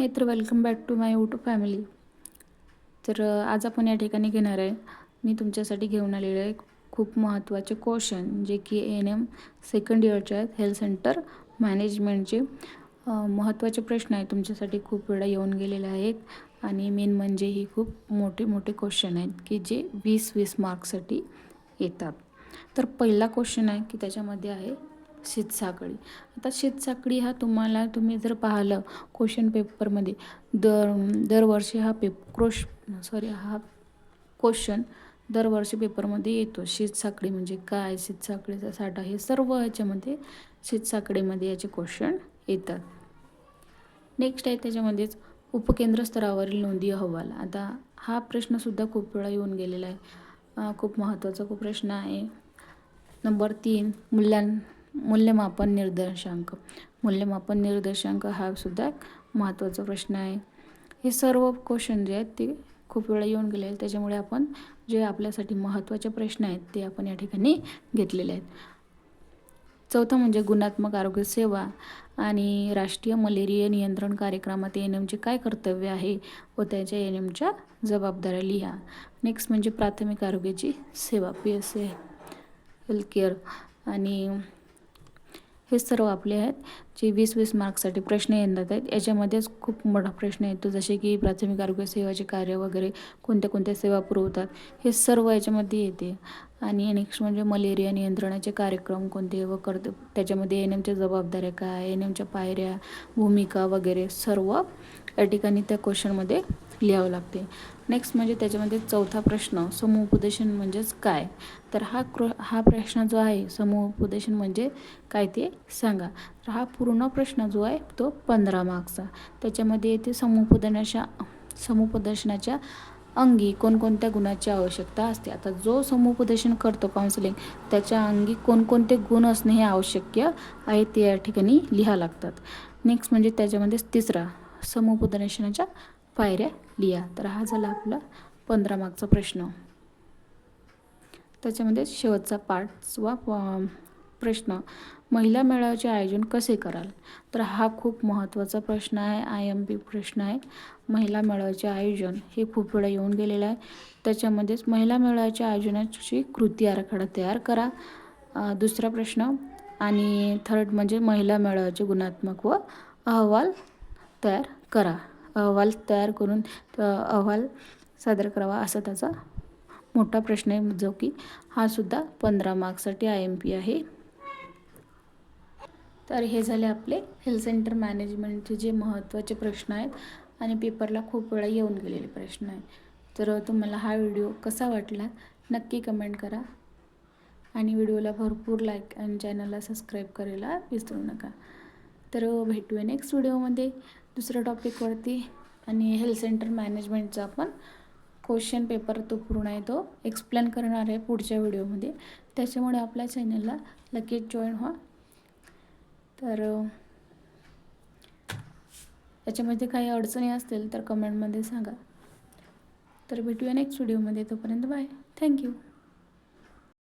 हे तर welcome back to my YouTube family तर आज आपण या ठिकाणी घेणार आहे. मी तुमच्यासाठी घेऊन आलेले आहे खूप महत्त्वाचे क्वेश्चन जे की एन एम सेकंड इयरचे आहेत हेल्थ सेंटर मॅनेजमेंटचे महत्त्वाचे प्रश्न आहेत. तुमच्यासाठी खूप वेळा येऊन गेलेले आहेत. आणि मेन म्हणजे ही खूप मोठे मोठे क्वेश्चन आहेत की जे वीस वीस मार्क्ससाठी येतात. तर पहिला क्वेश्चन आहे की त्याच्यामध्ये आहे शीतसाकळी आता शीतसाकळी हा तुम्हाला तुम्ही जर पाहिलं क्वेश्चन पेपरमध्ये दर दरवर्षी हा पेप क्रोश सॉरी हा क्वेश्चन दरवर्षी पेपरमध्ये येतो. शीतसाकळी म्हणजे काय? शीतसाकळीचा साठा हे सर्व ह्याच्यामध्ये शीतसाकळीमध्ये याचे क्वेश्चन येतात. नेक्स्ट आहे त्याच्यामध्येच उपकेंद्र स्तरावरील नोंदी अहवाल. आता हा प्रश्नसुद्धा खूप वेळा येऊन गेलेला आहे. खूप महत्त्वाचा खूप प्रश्न आहे. नंबर तीन मूल्यां मूल्यमापन निर्देशांक. मूल्यमापन निर्देशांक हा सुद्धा एक महत्त्वाचा प्रश्न आहे. हे सर्व क्वेश्चन जे आहेत ते खूप वेळा येऊन गेले आहेत. त्याच्यामुळे आपण जे आपल्यासाठी महत्त्वाचे प्रश्न आहेत ते आपण या ठिकाणी घेतलेले आहेत. चौथं म्हणजे गुणात्मक आरोग्य सेवा आणि राष्ट्रीय मलेरिया नियंत्रण कार्यक्रमात एन एमचे काय कर्तव्य आहे व त्याच्या एन एमच्या जबाबदाऱ्या लिहा. नेक्स्ट म्हणजे प्राथमिक आरोग्याची सेवा P S A health care आणि हे सर्व आपले आहेत. जे वीस वीस मार्क्ससाठी प्रश्न येतात आहेत. याच्यामध्येच खूप मोठा प्रश्न येतो. जसे की प्राथमिक आरोग्य सेवाचे कार्य वगैरे कोणत्या कोणत्या सेवा पुरवतात. हे सर्व याच्यामध्ये येते. आणि नेक्स्ट म्हणजे मलेरिया नियंत्रणाचे कार्यक्रम कोणते व करत त्याच्यामध्ये एन एमच्या जबाबदाऱ्या काय एन एमच्या पायऱ्या भूमिका वगैरे सर्व या ठिकाणी त्या क्वेश्चनमध्ये लिहावं लागते. नेक्स्ट म्हणजे त्याच्यामध्ये चौथा प्रश्न समुपदेशन म्हणजेच काय? तर हा क्र हा प्रश्न जो आहे समुपदेशन म्हणजे काय ते सांगा. तर हा पूर्ण प्रश्न जो आहे तो पंधरा मार्क्सचा त्याच्यामध्ये येते समुपदेनाच्या समुपदेशनाच्या अंगी कोणकोणत्या गुणाची आवश्यकता असते? आता जो समुपदेशन करतो काउन्सिलिंग त्याच्या अंगी कोणकोणते गुण असणे हे आवश्यक आहे ते या ठिकाणी लिहा लागतात. नेक्स्ट म्हणजे त्याच्यामध्ये तिसरा समुपदेशनाच्या पायऱ्या लिहा. तर हा झाला आपला पंधरा मार्कचा प्रश्न. त्याच्यामध्ये शेवटचा पार्ट वा प्रश्न महिला मेळाव्याचे आयोजन कसे कराल? तर हा खूप महत्त्वाचा प्रश्न आहे आय एम पी प्रश्न आहे. महिला मेळाव्याचे आयोजन हे खूप वेळा येऊन गेलेलं आहे. त्याच्यामध्येच महिला मेळाव्याच्या आयोजनाची कृती आराखडा तयार करा. दुसरा प्रश्न आणि थर्ड म्हणजे महिला मेळाव्याचे गुणात्मक व अहवाल तयार करा. अहवाल तयार करून अहवाल सादर करावा असा त्याचा मोठा प्रश्न आहे जो की हा सुद्धा पंधरा मार्क्ससाठी आय एम पी आहे. तर हे झाले आपले हेल्थ सेंटर मॅनेजमेंटचे जे महत्त्वाचे प्रश्न आहेत आणि पेपरला खूप वेळा येऊन गेलेले प्रश्न आहेत. तर तुम्हाला हा व्हिडिओ कसा वाटला नक्की कमेंट करा आणि व्हिडिओला भरपूर लाईक आणि चॅनलला सबस्क्राईब करायला विसरू नका. तर भेटूया नेक्स्ट व्हिडिओमध्ये दुसऱ्या टॉपिकवरती आणि हेल्थ सेंटर मॅनेजमेंटचा आपण क्वेश्चन पेपर तो पूर्ण आहे तो एक्सप्लेन करणार आहे पुढच्या व्हिडिओमध्ये त्याच्यामुळे आपल्या चॅनलला लगेच जॉईन व्हा. तर याच्यामध्ये काही अडचणी असतील तर कमेंटमध्ये सांगा. तर भेटूया नेक्स्ट व्हिडिओमध्ये तोपर्यंत बाय थँक्यू